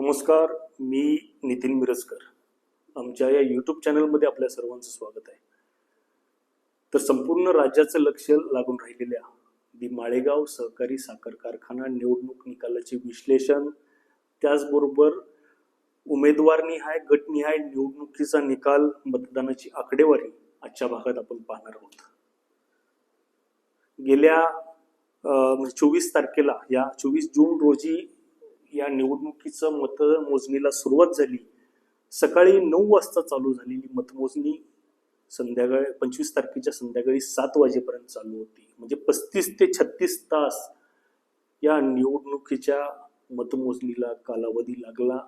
नमस्कार मी नितीन मिरजकर. आमच्या या यूट्यूब चॅनलमध्ये आपल्या सर्वांचं स्वागत आहे. तर संपूर्ण राज्याचं लक्ष लागून राहिलेल्या दी माळेगाव सहकारी साखर कारखाना निवडणूक निकालाचे विश्लेषण त्याचबरोबर उमेदवारनिहाय गटनिहाय निवडणुकीचा निकाल मतदानाची आकडेवारी आजच्या भागात आपण पाहणार आहोत. गेल्या म्हणजे चोवीस तारखेला या चोवीस जून रोजी या निवडणुकीचं मतमोजणीला सुरुवात झाली. सकाळी नऊ वाजता चालू झालेली मतमोजणी संध्याकाळी पंचवीस तारखेच्या संध्याकाळी सात वाजेपर्यंत चालू होती. म्हणजे पस्तीस ते छत्तीस तास या निवडणुकीच्या मतमोजणीला कालावधी लागला.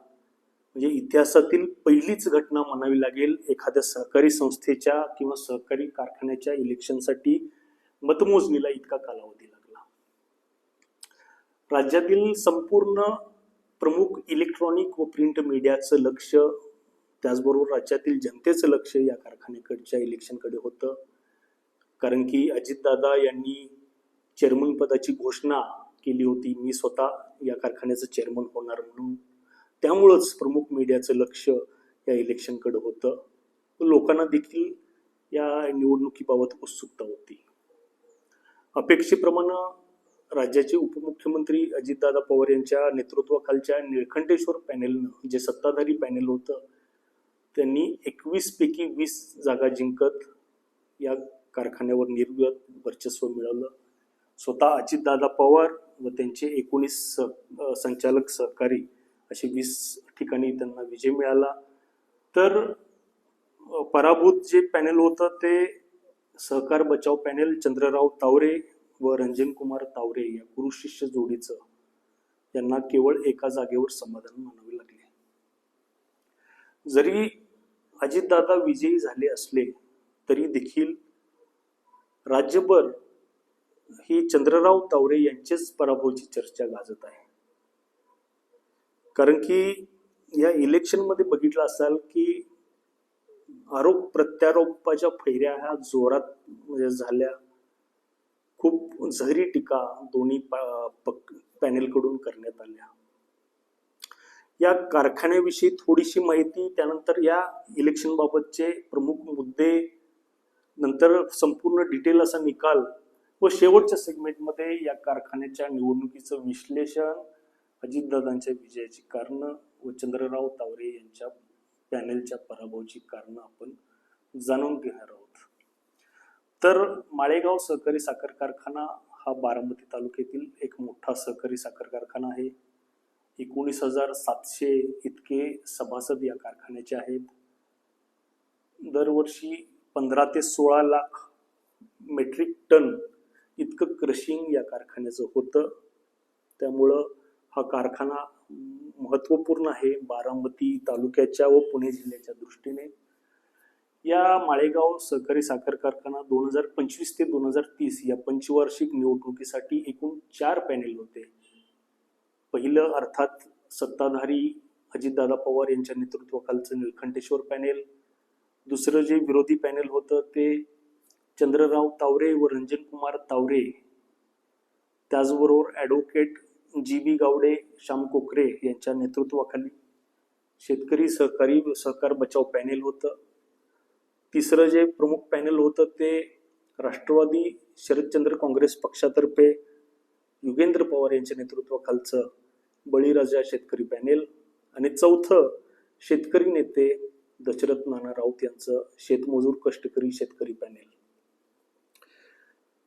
म्हणजे इतिहासातील पहिलीच घटना म्हणावी लागेल एखाद्या सहकारी संस्थेच्या किंवा सहकारी कारखान्याच्या इलेक्शनसाठी मतमोजणीला इतका कालावधी लागला. राज्यातील संपूर्ण प्रमुख इलेक्ट्रॉनिक व प्रिंट मीडियाचं लक्ष त्याचबरोबर राज्यातील जनतेचं लक्ष या कारखान्याकडच्या इलेक्शनकडे होतं. कारण की अजितदादा यांनी चेअरमन पदाची घोषणा केली होती. मी स्वतः या कारखान्याचं चेअरमन होणार म्हणून. त्यामुळंच प्रमुख मीडियाचं लक्ष या इलेक्शनकडे होतं. लोकांना देखील या निवडणुकीबाबत उत्सुकता होती. अपेक्षेप्रमाणे राज्याचे उपमुख्यमंत्री अजितदादा पवार यांच्या नेतृत्वाखालच्या निळकंठेश्वर पॅनेलनं जे सत्ताधारी पॅनेल होतं त्यांनी एकवीस पैकी वीस जागा जिंकत या कारखान्यावर निर्गत वर्चस्व मिळवलं. स्वतः अजितदादा पवार व त्यांचे एकोणीस संचालक सहकारी असे वीस ठिकाणी त्यांना विजय मिळाला. तर पराभूत जे पॅनेल होतं ते सहकार बचाव पॅनेल चंद्रराव तावरे व रंजन कुमार तावरे या पुरुष शिष्य जोडीचं यांना केवळ एका जागेवर समाधान मानावे लागले. जरी अजितदादा विजयी झाले असले तरी देखील राज्यभर ही चंद्रराव तावरे यांचेच पराभवाची चर्चा गाजत आहे. कारण की या इलेक्शनमध्ये बघितलं असाल की आरोप प्रत्यारोपाच्या फैऱ्या ह्या जोरात म्हणजे झाल्या. खूप झहरी टीका दोन्ही पक- पॅनेलकडून करण्यात आल्या. या कारखान्याविषयी थोडीशी माहिती त्यानंतर या इलेक्शन बाबतचे प्रमुख मुद्दे नंतर संपूर्ण डिटेल असा निकाल व शेवटच्या सेगमेंटमध्ये या कारखान्याच्या निवडणुकीचं विश्लेषण अजितदादांच्या विजयाची कारणं व चंद्रराव तावरे यांच्या पॅनेलच्या पराभवाची कारणं आपण जाणून घेणार आहोत. तर माळेगाव सहकारी साखर कारखाना हा बारामती तालुक्यातील एक मोठा सहकारी साखर कारखाना आहे. एकोणीस हजार सातशे इतके सभासद या कारखान्याचे आहेत. दरवर्षी पंधरा ते सोळा लाख मेट्रिक टन इतकं क्रशिंग या कारखान्याचं होतं. त्यामुळं हा कारखाना महत्त्वपूर्ण आहे बारामती तालुक्याच्या व पुणे जिल्ह्याच्या दृष्टीने. या माळेगाव सहकारी साखर कारखाना दोन हजार पंचवीस ते दोन हजार तीस या पंचवार्षिक निवडणुकीसाठी एकूण चार पॅनेल होते. पहिलं अर्थात सत्ताधारी अजितदादा पवार यांच्या नेतृत्वाखालचं निळकंठेश्वर पॅनेल. दुसरं जे विरोधी पॅनेल होतं ते चंद्रराव तावरे व रंजन कुमार तावरे. त्याचबरोबर advocate G B Gawade Shyam Kokare यांच्या नेतृत्वाखाली शेतकरी सहकारी सहकार बचाव पॅनेल होतं. तिसरं जे प्रमुख पॅनल होतं ते राष्ट्रवादी शरदचंद्र काँग्रेस पक्षातर्फे युगेंद्र पवार यांच्या नेतृत्वाखालचं बळीराजा शेतकरी पॅनेल आणि चौथं शेतकरी नेते दशरथ नाना राऊत यांचं शेतमजूर कष्टकरी शेतकरी पॅनेल.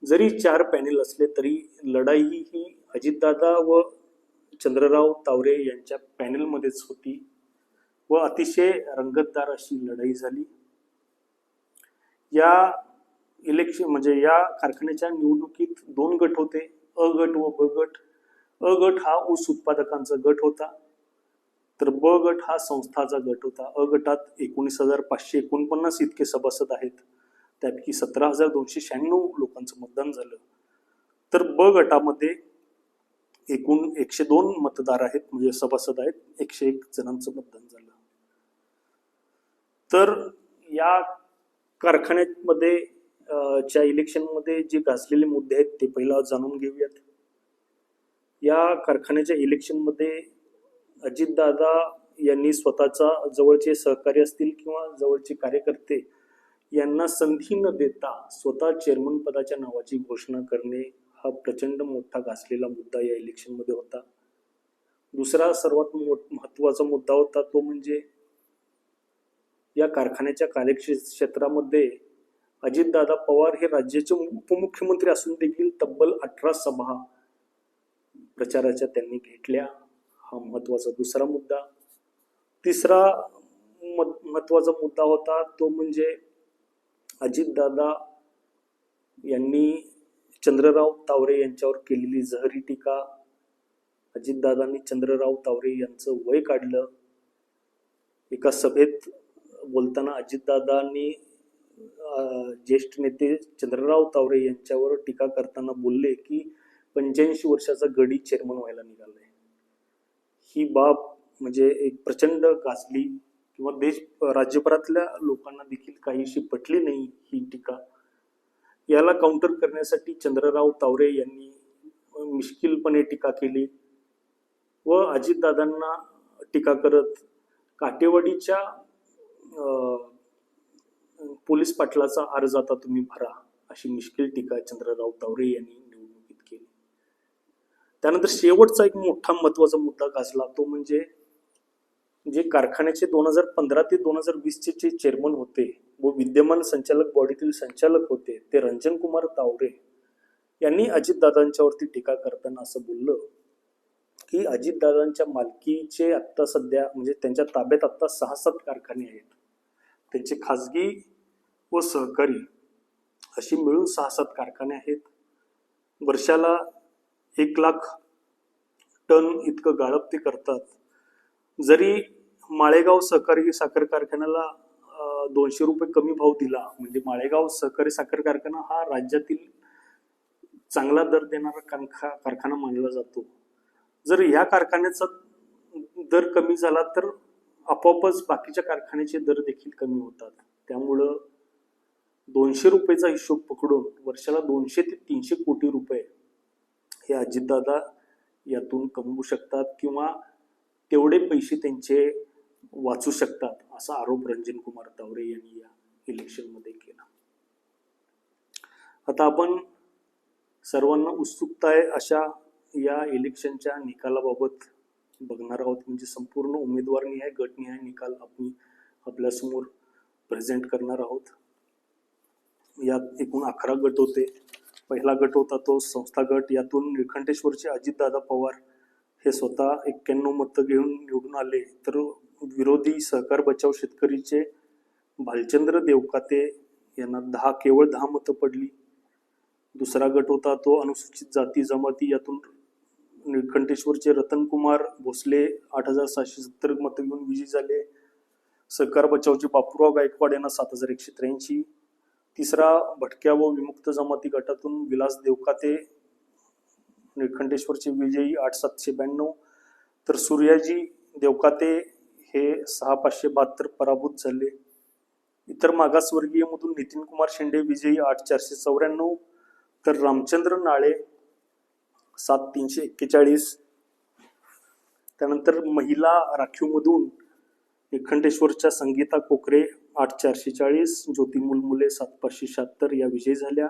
जरी चार पॅनेल असले तरी लढाई ही अजितदादा व चंद्रराव तावरे यांच्या पॅनेलमध्येच होती व अतिशय रंगतदार अशी लढाई झाली. या इलेक्शन म्हणजे या कारखान्याच्या निवडणुकीत दोन गट होते अ गट व ब गट. अ गट हा ऊस उत्पादकांचा गट होता तर ब गट हा संस्थाचा गट होता. अ गटात एकोणीस हजार पाचशे एकोणपन्नास इतके सभासद आहेत. त्यापैकी सतरा हजार दोनशे शहाण्णव लोकांचं मतदान झालं. तर ब गटामध्ये एकूण एकशे दोन मतदार आहेत म्हणजे सभासद आहेत एकशे एक जणांचं मतदान झालं. तर या कारखान्यामध्ये च्या इलेक्शनमध्ये जे गाजलेले मुद्दे आहेत ते पहिला जाणून घेऊयात. या कारखान्याच्या इलेक्शनमध्ये अजितदादा यांनी स्वतःचा जवळचे सहकारी असतील किंवा जवळचे कार्यकर्ते यांना संधी न देता स्वतः चेअरमन पदाच्या नावाची घोषणा करणे हा प्रचंड मोठा गाजलेला मुद्दा या इलेक्शनमध्ये होता. दुसरा सर्वात मोठ महत्त्वाचा मुद्दा होता तो म्हणजे या कारखान्याच्या कार्यक्षेत्रामध्ये अजितदादा पवार हे राज्याचे उपमुख्यमंत्री असून देखील तब्बल अठरा सभा प्रचाराच्या त्यांनी घेतल्या. हा महत्त्वाचा दुसरा मुद्दा. तिसरा मत- महत्त्वाचा मुद्दा होता तो म्हणजे अजितदादा यांनी चंद्रराव तावरे यांच्यावर केलेली जहरी टीका. अजितदादांनी चंद्रराव तावरे यांचं वय काढलं. एका सभेत बोलताना अजितदादांनी ज्येष्ठ नेते चंद्रराव तावरे यांच्यावर टीका करताना बोलले की पंच्याऐंशी वर्षाचा गडी चेअरमन व्हायला निघालाय. ही बाब म्हणजे एक प्रचंड गाजली किंवा देश राज्यभरातल्या लोकांना देखील काहीशी पटली नाही ही टीका. याला काउंटर करण्यासाठी चंद्रराव तावरे यांनी मिश्किलपणे टीका केली व अजितदादांना टीका करत काटेवाडीच्या पोलीस पाटलाचा अर्ज आता तुम्ही भरा अशी मिश्किल टीका चंद्रराव तावरे यांनी निवडणुकीत केली. त्यानंतर शेवटचा एक मोठा महत्त्वाचा मुद्दा गाजला तो म्हणजे जे कारखान्याचे दोन हजार पंधरा ते दोन हजार वीसचे जे चेअरमन होते व विद्यमान संचालक बॉडीतील संचालक होते ते रंजन कुमार तावरे यांनी अजितदादांच्यावरती टीका करताना असं बोललं की अजितदादांच्या मालकीचे आत्ता सध्या म्हणजे त्यांच्या ताब्यात आत्ता सहा सात कारखाने आहेत. त्यांचे खाजगी व सहकारी अशी मिळून सहा सात कारखाने आहेत. वर्षाला एक लाख टन इतकं गाळप ते करतात. जरी माळेगाव सहकारी साखर कारखान्याला दोनशे रुपये कमी भाव दिला म्हणजे माळेगाव सहकारी साखर कारखाना हा राज्यातील चांगला दर देणारा कारखा कारखाना मानला जातो. जर या कारखान्याचा दर कमी झाला तर आपोआपच बाकीच्या कारखान्याचे दर देखील कमी होतात. त्यामुळं दोनशे रुपयेचा हिशोब पकडून वर्षाला दोनशे ते तीनशे कोटी रुपये हे अजितदादा यातून कमवू शकतात किंवा तेवढे पैसे त्यांचे वाचू शकतात असा आरोप रंजन कुमार तावरे यांनी या इलेक्शनमध्ये केला. आता आपण सर्वांना उत्सुकता आहे अशा या इलेक्शनच्या निकालाबाबत बघणार आहोत. म्हणजे संपूर्ण उमेदवारनिहाय गटनिहाय निकाल आपण आपल्यासमोर प्रेझेंट करणार आहोत. यात एकूण अकरा गट होते. पहिला गट होता तो संस्था गट. यातून निळकंठेश्वरचे अजितदादा पवार हे स्वतः एक्क्याण्णव मतं घेऊन निवडून आले. तर विरोधी सहकार बचाव शेतकरीचे भालचंद्र देवकाते यांना दहा केवळ दहा मतं पडली. दुसरा गट होता तो अनुसूचित जाती जमाती. यातून निळकंठेश्वरचे रतनकुमार भोसले आठ हजार सहाशे सत्तर मतं घेऊन विजयी झाले. सहकार बचावचे बापूराव गायकवाड यांना सात हजार एकशे त्र्याऐंशी. तिसरा भटक्या व विमुक्त जमाती गटातून विलास देवकाते निळकंठेश्वरचे विजयी आठ सातशे ब्याण्णव. तर सूर्याजी देवकाते हे सहा पाचशे बहात्तर पराभूत झाले. इतर मागासवर्गीय मधून नितीन कुमार शेंडे विजयी आठ चारशे चौऱ्याण्णव. तर रामचंद्र नाळे सात तीनशे एक्केचाळीस. त्यानंतर महिला राखीवमधून निखंडेश्वरच्या संगीता कोकरे आठ चारशे चाळीस. ज्योती मुलमुले सात पाचशे शहात्तर. या विजयी झाल्या.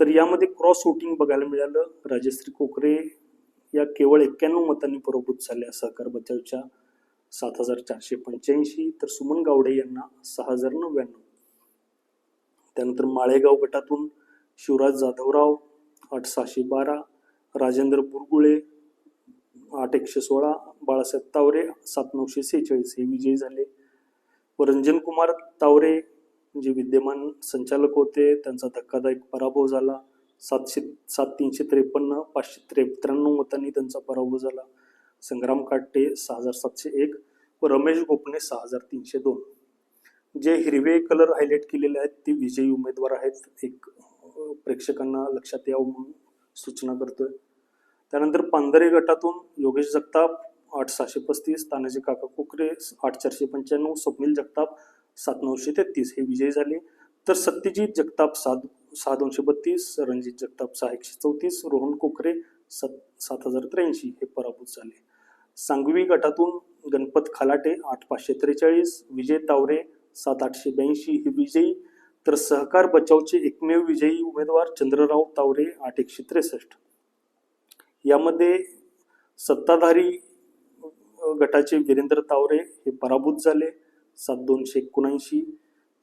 तर यामध्ये क्रॉस वोटिंग बघायला मिळालं. राजश्री कोकरे या केवळ एक्क्याण्णव मतांनी पराभूत झाल्या. सहकार बचावच्या सात हजार चारशे पंच्याऐंशी. तर सुमन गावडे यांना सहा हजार नव्याण्णव. त्यानंतर माळेगाव गटातून शिवराज जाधवराव आठ सहाशे बारा. राजेंद्र बुरगुळे आठ एकशे सोळा बाळासाहेब तावरे सात नऊशे सेहेचाळीस हे विजयी झाले. व रंजनकुमार तावरे जे विद्यमान संचालक होते त्यांचा धक्कादायक पराभव झाला. सातशे सात तीनशे त्रेपन्न पाचशे त्रे त्र्याण्णव मतांनी त्यांचा पराभव झाला. संग्राम काटे सहा हजार सातशे एक व रमेश गोपणे सहा हजार तीनशे दोन. जे हिरवे कलर हायलाईट केलेले आहेत ते विजयी उमेदवार आहेत. एक प्रेक्षकांना लक्षात यावं म्हणून सूचना करतोय. त्यानंतर पांधरे गटातून योगेश जगताप आठ सहाशे पस्तीस तानाजी काका कोकरे आठ चारशे पंच्याण्णव स्वप्नील जगताप सात नऊशे तेहतीस हे विजयी झाले. तर सत्यजित जगताप सात सहा दोनशे बत्तीस रणजित जगताप सहा एकशे चौतीस रोहन कोकरे सात सात हजार त्र्याऐंशी हे पराभूत झाले. सांगवी गटातून गणपत खालाटे आठ पाचशे त्रेचाळीस विजय तावरे सात आठशे ब्याऐंशी हे विजयी. तर सहकार बचावचे एकमेव विजयी उमेदवार चंद्रराव तावरे आठ एकशे त्रेसष्ट. यामध्ये सत्ताधारी गटाचे वीरेंद्र तावरे हे पराभूत झाले सात दोनशे एकोणऐंशी.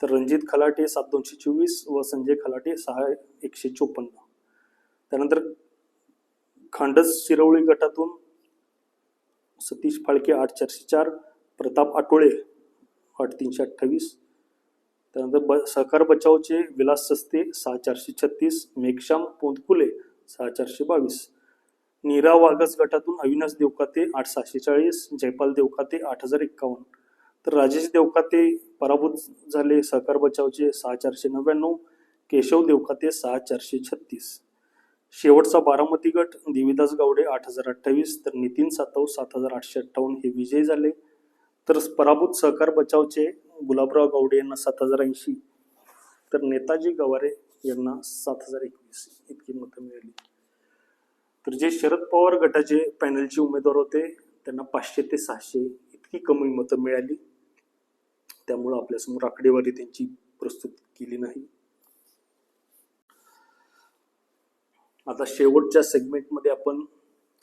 तर रणजित खलाटे सात दोनशे चोवीस व संजय खलाटे सहा एकशे चोपन्न. त्यानंतर खांडस शिरवळी गटातून सतीश फाळके आठ चारशे चार प्रताप आटोळे आठ तीनशे अठ्ठावीस. त्यानंतर ब सहकार बचावचे विलास सस्ते सहा चारशे छत्तीस मेघश्याम पोंदकुले सहा चारशे बावीस. नीरा वागस गटातून अविनाश देवकाते आठ सहाशे चाळीस. जयपाल देवकाते आठ हजार एक्कावन्न. तर राजेश देवकाते पराभूत झाले सहकार बचावचे सहा चारशे नव्याण्णव. केशव देवकाते सहा चारशे छत्तीस. शेवटचा बारामती गट देवीदास गावडे आठ हजार अठ्ठावीस. तर नितीन सातव सात हजार आठशे अठ्ठावन्न हे विजयी झाले. तर पराभूत सहकार बचावचे गुलाबराव गावडे यांना सात हजार ऐंशी. तर नेताजी गवारे यांना सात हजार एकवीस इतकी मतं मिळाली. तर जे शरद पवार गटाचे पॅनलचे उमेदवार होते त्यांना पाचशे ते सहाशे इतकी कमी मतं मिळाली. त्यामुळं आपल्यासमोर आकडेवारी त्यांची प्रस्तुत केली नाही. आता शेवटच्या सेगमेंटमध्ये आपण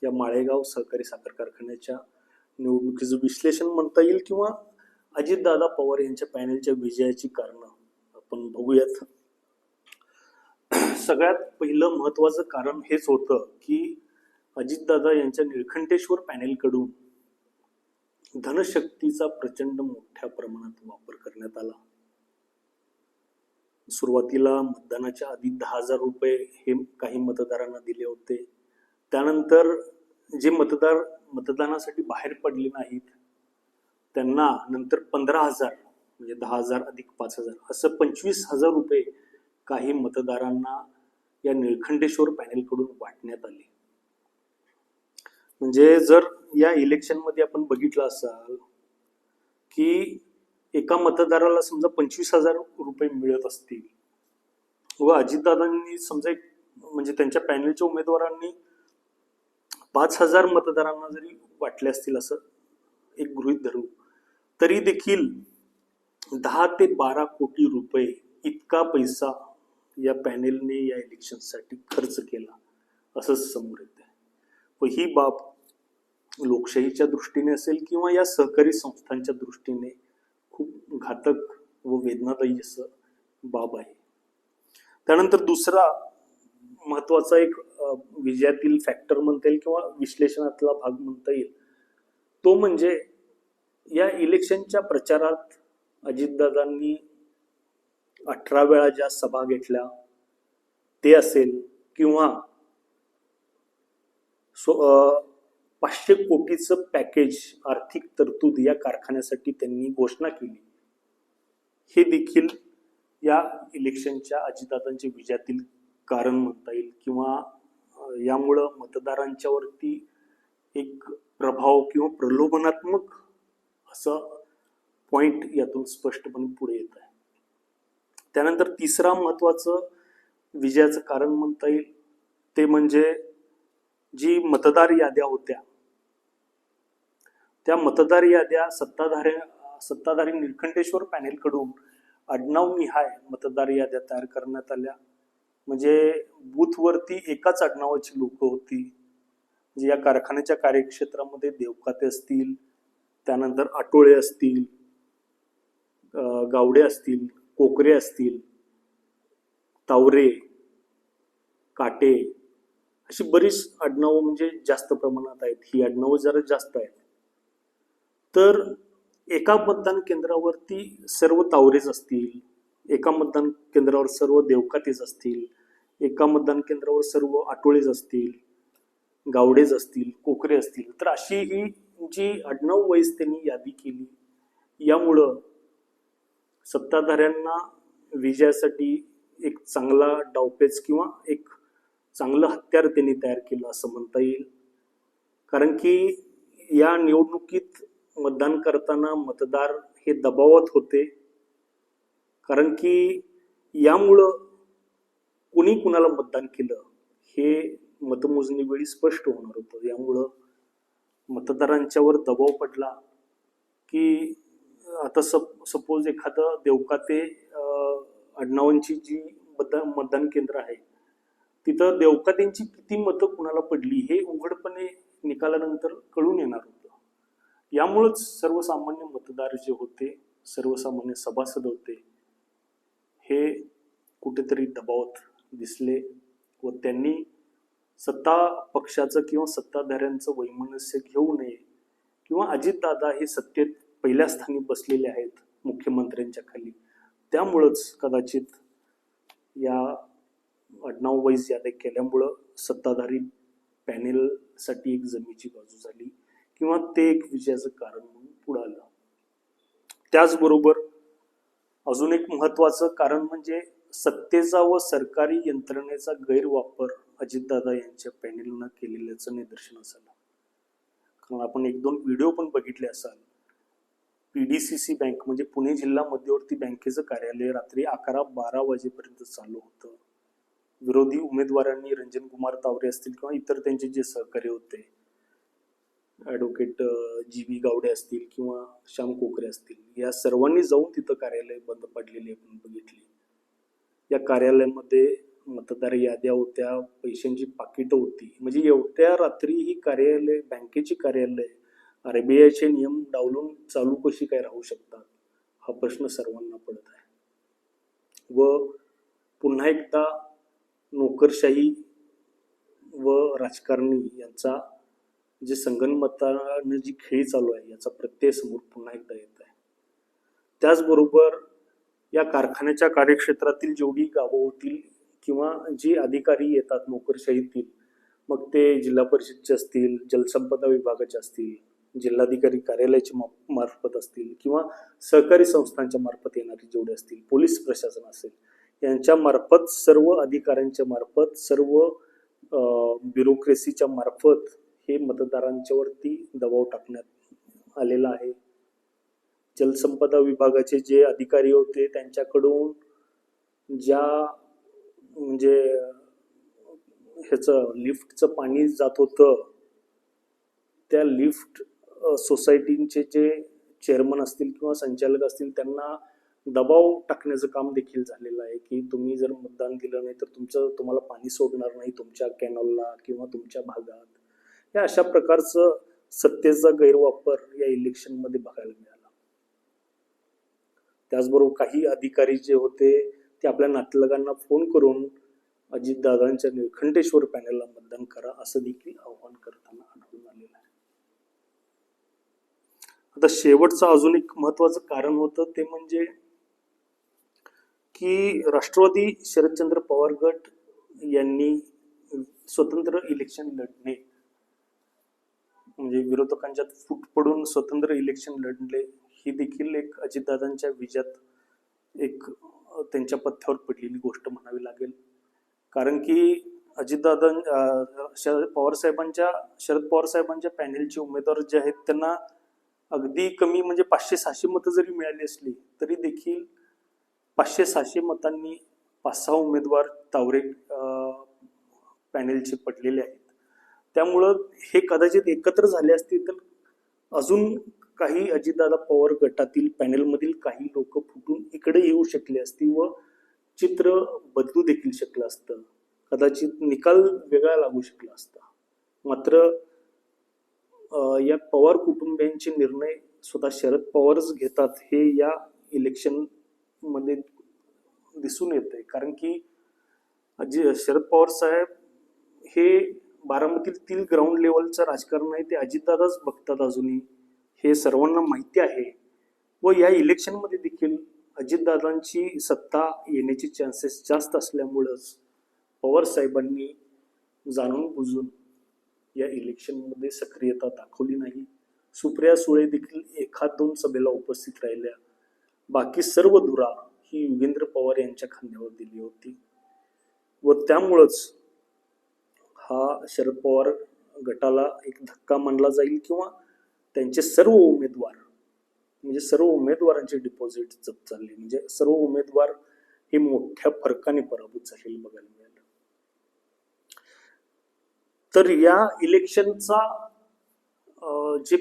या माळेगाव सहकारी साखर कारखान्याच्या निवडणुकीचं विश्लेषण म्हणता येईल किंवा अजितदादा पवार यांच्या पॅनलच्या विजयाची कारणं आपण बघूयात. सगळ्यात पहिलं महत्वाचं कारण हेच होतं की अजितदादा यांच्या निळखंठेश्वर पॅनेलकडून धनशक्तीचा प्रचंड मोठ्या प्रमाणात वापर करण्यात आला. सुरुवातीला मतदानाच्या आधी दहा हजार रुपये हे काही मतदारांना दिले होते. त्यानंतर जे मतदार मतदानासाठी बाहेर पडले नाहीत त्यांना नंतर पंधरा हजार म्हणजे दहा हजार अधिक पाच हजार असं पंचवीस हजार रुपये काही मतदारांना या निळखंडेश्वर पॅनेलकडून वाटण्यात आले. म्हणजे जर या इलेक्शनमध्ये आपण बघितलं असाल की एका मतदाराला समजा पंचवीस हजार रुपये मिळत असतील व अजितदादांनी समजा एक म्हणजे त्यांच्या पॅनलच्या उमेदवारांनी पाच हजार मतदारांना जरी वाटले असतील असं एक गृहित धरू तरी देखील दहा ते बारा कोटी रुपये इतका पैसा या पॅनेलने या इलेक्शनसाठी खर्च केला असंच समोर येत आहे व ही बाब लोकशाहीच्या दृष्टीने असेल किंवा या सहकारी संस्थांच्या दृष्टीने खूप घातक व वेदनादायी असं बाब आहे. त्यानंतर दुसरा महत्त्वाचा एक विजयातील फॅक्टर म्हणता येईल किंवा विश्लेषणातला भाग म्हणता येईल तो म्हणजे या इलेक्शनच्या प्रचारात अजितदादांनी अठरा वेळा ज्या सभा घेतल्या ते असेल किंवा सो पाचशे कोटीचं पॅकेज आर्थिक तरतूद या कारखान्यासाठी त्यांनी घोषणा केली. हे देखील या इलेक्शनच्या अजितदादांच्या विजयातील कारण म्हणता येईल किंवा यामुळं मतदारांच्यावरती एक प्रभाव किंवा प्रलोभनात्मक असं पॉईंट यातून स्पष्टपणे पुढे येत आहे. त्यानंतर तिसरा महत्वाचं विजयाचं कारण म्हणता येईल ते म्हणजे जी मतदार याद्या होत्या त्या मतदार याद्या सत्ताधारी सत्ताधारी निळकंठेश्वर पॅनेलकडून आडनाव निहाय मतदार याद्या तयार करण्यात आल्या. म्हणजे बूथवरती एकाच आडनावाची लोक होती. म्हणजे या कारखान्याच्या कार्यक्षेत्रामध्ये देवकाते असतील त्यानंतर आटोळे असतील गावडे असतील कोकरे असतील तावरे काटे अशी बरीच आडनावं म्हणजे जास्त प्रमाणात आहेत. ही आडनावं जरा जास्त आहेत. तर एका मतदान केंद्रावरती सर्व तावरेच असतील एका मतदान केंद्रावर सर्व देवकातेच असतील एका मतदान केंद्रावर सर्व आटोळेच असतील गावडेच असतील कोकरे असतील तर अशी ही जी आडनाव वयस त्यांनी यादी केली. यामुळं सत्ताधाऱ्यांना विजयासाठी एक चांगला डावपेच किंवा एक चांगलं हत्यार त्यांनी तयार केलं असं म्हणता येईल. कारण की या निवडणुकीत मतदान करताना मतदार हे दबावात होते. कारण की यामुळं कुणी कुणाला मतदान केलं हे मतमोजणी वेळी स्पष्ट होणार होतं. यामुळं मतदारांच्यावर दबाव पडला की आता सप सपोज एखादं देवका ते आडनावांची जी मतदान मतदान केंद्र आहे तिथं देवकातेंची किती मतं कुणाला पडली हे उघडपणे निकालानंतर कळून येणार होतं. यामुळंच सर्वसामान्य मतदार जे होते सर्वसामान्य सभासद होते हे कुठेतरी दबावत दिसले व त्यांनी सत्ता पक्षाचं किंवा सत्ताधाऱ्यांचं वैमनस्य घेऊ नये किंवा अजितदादा हे सत्तेत पहिल्या स्थानी बसलेले आहेत मुख्यमंत्र्यांच्या खाली. त्यामुळंच कदाचित या आडनाव वाईज याद्या केल्यामुळं सत्ताधारी पॅनेलसाठी एक जमीची बाजू झाली किंवा ते एक विजयाचं कारण म्हणून पुढं आलं. त्याचबरोबर अजून एक महत्वाचं कारण म्हणजे सत्तेचा व सरकारी यंत्रणेचा गैरवापर अजितदादा यांच्या पॅनेलनं केलेल्याचं निदर्शनास आलं कारण आपण एक दोन व्हिडिओ पण बघितले असाल. पीडीसीसी बँक म्हणजे पुणे जिल्हा मध्यवर्ती बँकेचं कार्यालय रात्री अकरा बारा वाजेपर्यंत चालू होतं. विरोधी उमेदवारांनी रंजन कुमार तावरे असतील किंवा इतर त्यांचे जे सहकारी होते ॲडव्होकेट जी बी गावडे असतील किंवा श्याम कोकरे असतील या सर्वांनी जाऊन तिथं कार्यालय बंद पडलेले आपण बघितली. या कार्यालयामध्ये मतदार याद्या होत्या पैशांची पाकिटं होती. म्हणजे एवढ्या रात्री ही कार्यालय बँकेची कार्यालय आरबीआयचे नियम डावलून चालू कशी काय राहू शकतात? हा प्रश्न सर्वांना पडत आहे. व पुन्हा एकदा नोकरशाही व राजकारणी यांचा जे संगणमतानं जी खेळी चालू आहे याचा प्रत्यय समोर पुन्हा एकदा येत आहे. त्याचबरोबर या कारखान्याच्या कार्यक्षेत्रातील जेवढी गावं होतील किंवा जे अधिकारी येतात नोकरशाहीतील मग ते जिल्हा परिषदचे असतील जलसंपदा विभागाचे असतील जिल्हाधिकारी कार्यालयाच्या मार्फत असतील किंवा सहकारी संस्थांच्या मार्फत येणारे जेवढे असतील पोलीस प्रशासन असेल यांच्या मार्फत सर्व अधिकाऱ्यांच्या मार्फत सर्व ब्युरोक्रेसीच्या मार्फत हे मतदारांच्यावरती दबाव टाकण्यात आलेला आहे. जलसंपदा विभागाचे जे अधिकारी होते त्यांच्याकडून ज्या म्हणजे ह्याचं लिफ्टचं पाणी जात होतं. त्या लिफ्ट सोसायटींचे जे चेअरमन असतील किंवा संचालक असतील त्यांना दबाव टाकण्याचं काम देखील झालेलं आहे की तुम्ही जर मतदान दिलं नाही तर तुमचं तुम्हाला पाणी सोडणार नाही तुमच्या कॅनलला किंवा तुमच्या भागात. या अशा प्रकारचं सत्तेचा गैरवापर या इलेक्शनमध्ये बघायला मिळाला. त्याचबरोबर काही अधिकारी जे होते ते आपल्या नातलगांना फोन करून अजितदादांच्या निळखंठेश्वर पॅनलला मतदान करा असं देखील आव्हान करताना आढळून आलेलं आहे. आता शेवटचं अजून एक महत्वाचं कारण होतं ते म्हणजे की राष्ट्रवादी शरदचंद्र पवार गट यांनी स्वतंत्र इलेक्शन लढणे म्हणजे विरोधकांच्यात फूट पडून स्वतंत्र इलेक्शन लढले ही देखील एक अजितदादांच्या विजयात एक त्यांच्या पथ्यावर पडलेली गोष्ट म्हणावी लागेल. कारण की अजितदादा शरद पवार साहेबांच्या शरद पवार साहेबांच्या पॅनेलचे उमेदवार जे आहेत त्यांना अगदी कमी म्हणजे पाचशे सहाशे मतं जरी मिळाली असली तरी देखील पाचशे सहाशे मतांनी पाच सहा उमेदवार तावरे पॅनेलचे पडलेले आहेत. त्यामुळं हे कदाचित एकत्र झाले असतील तर अजून काही अजितदादा पवार गटातील पॅनेलमधील काही लोक फुटून इकडे येऊ शकले असती व चित्र बदलू देखील शकलं असतं. कदाचित निकाल वेगळा लागू शकला असता. मात्र या पवार कुटुंबियांचे निर्णय स्वतः शरद पवारच घेतात हे या इलेक्शनमध्ये दिसून येत आहे कारण की अजि शरद पवार साहेब हे बारामतीतील ग्राउंड लेवलचं राजकारण आहे ते अजितदादाच बघतात अजूनही. हे सर्वांना माहिती आहे व या इलेक्शनमध्ये देखील अजितदादांची सत्ता येण्याचे चान्सेस जास्त असल्यामुळंच पवार साहेबांनी जाणून बुजून या इलेक्शनमध्ये सक्रियता दाखवली नाही. सुप्रिया सुळे देखील एखाद दोन सभेला उपस्थित राहिल्या. बाकी सर्व धुरा ही युगेंद्र पवार यांच्या खांद्यावर दिली होती. व त्यामुळंच हा शरद पवार गटाला एक धक्का मानला जाईल किंवा त्यांचे सर्व उमेदवार म्हणजे सर्व उमेदवारांचे डिपॉझिट जप्त झाले. म्हणजे सर्व उमेदवार हे मोठ्या फरकाने पराभूत झालेले बघायला मिळालं. तर या इलेक्शनचा जे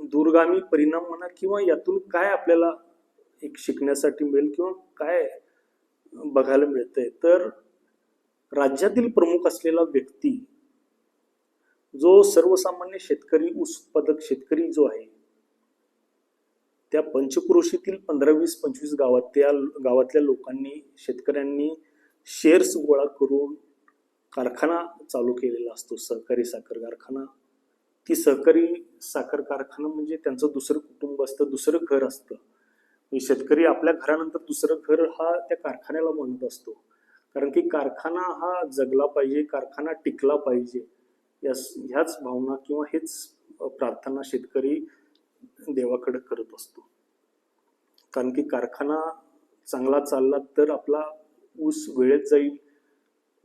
दूरगामी परिणाम म्हणा किंवा यातून काय आपल्याला एक शिकण्यासाठी मिळेल किंवा काय बघायला मिळतंय. तर राज्यातील प्रमुख असलेला व्यक्ती जो सर्वसामान्य शेतकरी ऊस उत्पादक शेतकरी जो आहे त्या पंचक्रोशीतील पंधरा वीस पंचवीस गावात त्या गावातल्या लोकांनी शेतकऱ्यांनी शेअर्स गोळा करून कारखाना चालू केलेला असतो सहकारी साखर कारखाना. ती सहकारी साखर कारखाना म्हणजे त्यांचं दुसरं कुटुंब असतं दुसरं घर असतं. म्हणजे शेतकरी आपल्या घरानंतर दुसरं घर हा त्या कारखान्याला म्हणत असतो. कारण की कारखाना हा जगला पाहिजे कारखाना टिकला पाहिजे. या ह्याच भावना किंवा हेच प्रार्थना शेतकरी देवाकडे करत असतो. कारण की कारखाना चांगला चालला तर आपला ऊस वेळेत जाईल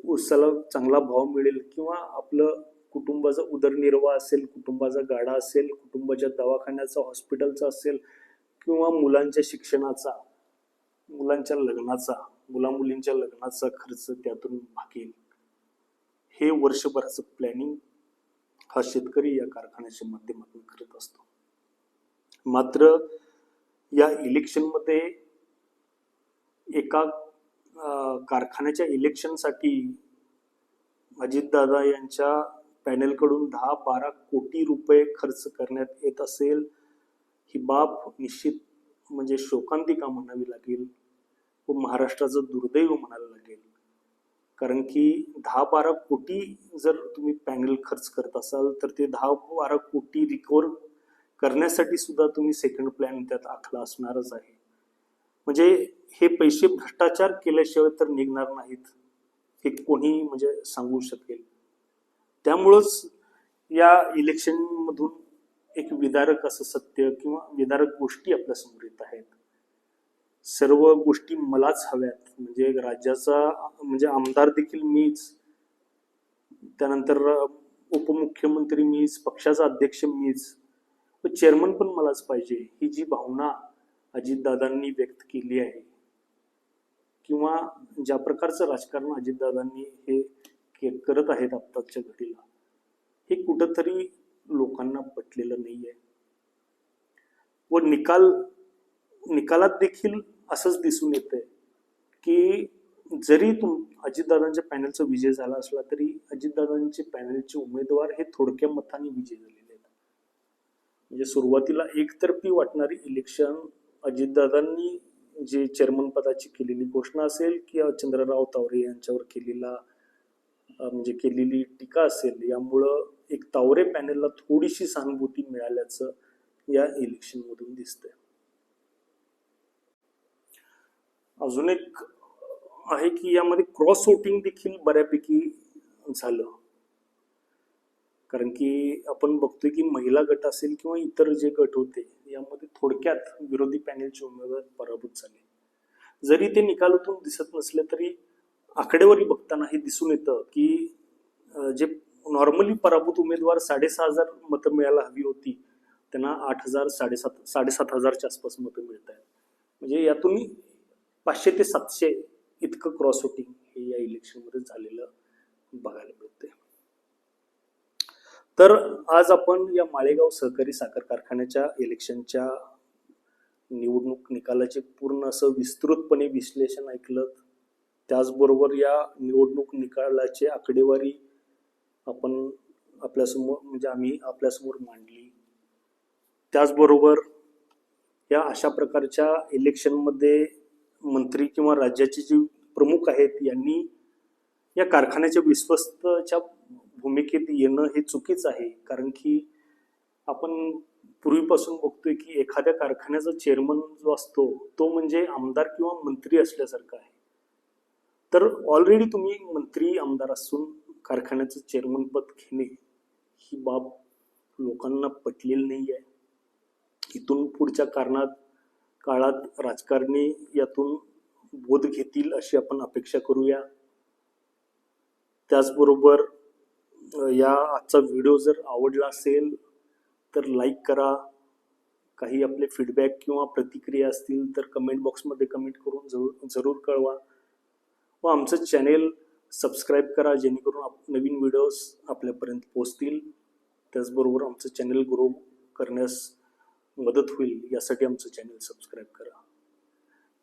ऊसाला चांगला भाव मिळेल किंवा आपलं कुटुंबाचा उदरनिर्वाह असेल कुटुंबाचा गाडा असेल कुटुंबाच्या दवाखान्याचा हॉस्पिटलचा असेल किंवा मुलांच्या शिक्षणाचा मुलांच्या लग्नाचा मुलामुलींच्या लग्नाचा खर्च त्यातून भागेल. हे वर्षभराचं प्लॅनिंग हा शेतकरी या कारखान्याच्या माध्यमातून करत असतो. मात्र या इलेक्शनमध्ये एका कारखान्याच्या इलेक्शनसाठी अजितदादा यांच्या पॅनेलकडून दहा बारा कोटी रुपये खर्च करण्यात येत असेल ही बाब निश्चित म्हणजे शोकांतिका म्हणावी लागेल व महाराष्ट्राचं दुर्दैव म्हणायला लागेल. कारण की दहा बारा कोटी जर तुम्ही पॅनल खर्च करत असाल तर ते दहा बारा कोटी रिकवर करण्यासाठी सुद्धा तुम्ही सेकंड प्लॅन त्यात आखला असणारच आहे. म्हणजे हे पैसे भ्रष्टाचार केल्याशिवाय तर निघणार नाहीत हे कोणी म्हणजे सांगू शकेल. त्यामुळंच या इलेक्शनमधून एक विदारक असं सत्य किंवा विदारक गोष्टी आपल्यासमोर येत आहेत. सर्व गोष्टी मलाच हव्यात. म्हणजे राज्याचा म्हणजे आमदार देखील मीच त्यानंतर उपमुख्यमंत्री मीच पक्षाचा अध्यक्ष मीच व चेअरमन पण मलाच पाहिजे ही जी भावना अजितदादांनी व्यक्त केली आहे. किंवा ज्या प्रकारचं राजकारण अजितदादांनी हे के- करत आहेत आत्ताच्या घडीला हे कुठंतरी लोकांना पटलेलं नाही आहे व निकाल निकालात देखील असंच दिसून येतंय की जरी तुम अजितदादांच्या पॅनलचा विजय झाला असला तरी अजितदादांचे पॅनलचे उमेदवार हे थोडक्या मताने विजय झालेले आहेत. म्हणजे सुरुवातीला एकतर्फी वाटणारी इलेक्शन अजितदादांनी जे चेअरमन पदाची केलेली घोषणा असेल किंवा चंद्रराव तावरे यांच्यावर केलेला म्हणजे केलेली टीका असेल यामुळं एक तावरे पॅनलला थोडीशी सहानुभूती मिळाल्याचं या इलेक्शनमधून दिसतंय. अजून एक आहे की यामध्ये क्रॉस वोटिंग देखील बऱ्यापैकी झालं. कारण की आपण बघतोय की महिला गट असेल किंवा इतर जे गट होते यामध्ये थोडक्यात विरोधी पॅनेलचे उमेदवार पराभूत झाले. जरी ते निकालातून दिसत नसले तरी आकडेवारी बघताना हे दिसून येतं की जे नॉर्मली पराभूत उमेदवार साडेसहा हजार मतं मिळायला हवी होती त्यांना आठ हजार साडेसात साडेसात हजारच्या आसपास मतं मिळत आहेत म्हणजे यातून पाचशे ते सातशे इतकं क्रॉस वोटिंग हे या इलेक्शनमध्ये झालेलं बघायला मिळते तर आज आपण या माळेगाव सहकारी साखर कारखान्याच्या इलेक्शनच्या निवडणूक निकालाचे पूर्ण असं विस्तृतपणे विश्लेषण ऐकलं. त्याचबरोबर या निवडणूक निकालाचे आकडेवारी आपण आपल्यासमोर म्हणजे आम्ही आपल्यासमोर मांडली. त्याचबरोबर या अशा प्रकारच्या इलेक्शनमध्ये मंत्री किंवा राज्याचे जे प्रमुख आहेत यांनी या कारखान्याच्या विश्वस्तच्या भूमिकेत येणं हे चुकीचं आहे. कारण की आपण पूर्वीपासून बघतोय की एखाद्या कारखान्याचा चेअरमन जो असतो तो म्हणजे आमदार किंवा मंत्री असल्यासारखा आहे. तर ऑलरेडी तुम्ही मंत्री आमदार असून कारखान्याचं चेअरमन पद घेणे ही बाब लोकांना पटलेली नाही आहे इथून पुढच्या कारणात काळात राजकारणी यातून बोध घेतील अशी आपण अपेक्षा करूया. त्याचबरोबर या आजचा व्हिडिओ जर आवडला असेल तर लाईक करा. काही आपले फीडबॅक किंवा प्रतिक्रिया असतील तर कमेंट बॉक्समध्ये कमेंट करून जरूर जरूर कळवा. व आमचं चॅनेल सबस्क्राईब करा जेणेकरून आप नवीन व्हिडिओज आपल्यापर्यंत पोचतील त्याचबरोबर आमचं चॅनेल ग्रो करण्यास मदत होईल यासाठी आमचं चॅनल सबस्क्राईब करा.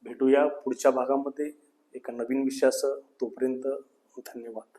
भेटूया पुढच्या भागामध्ये. एका नवीन विषयासह तोपर्यंत धन्यवाद.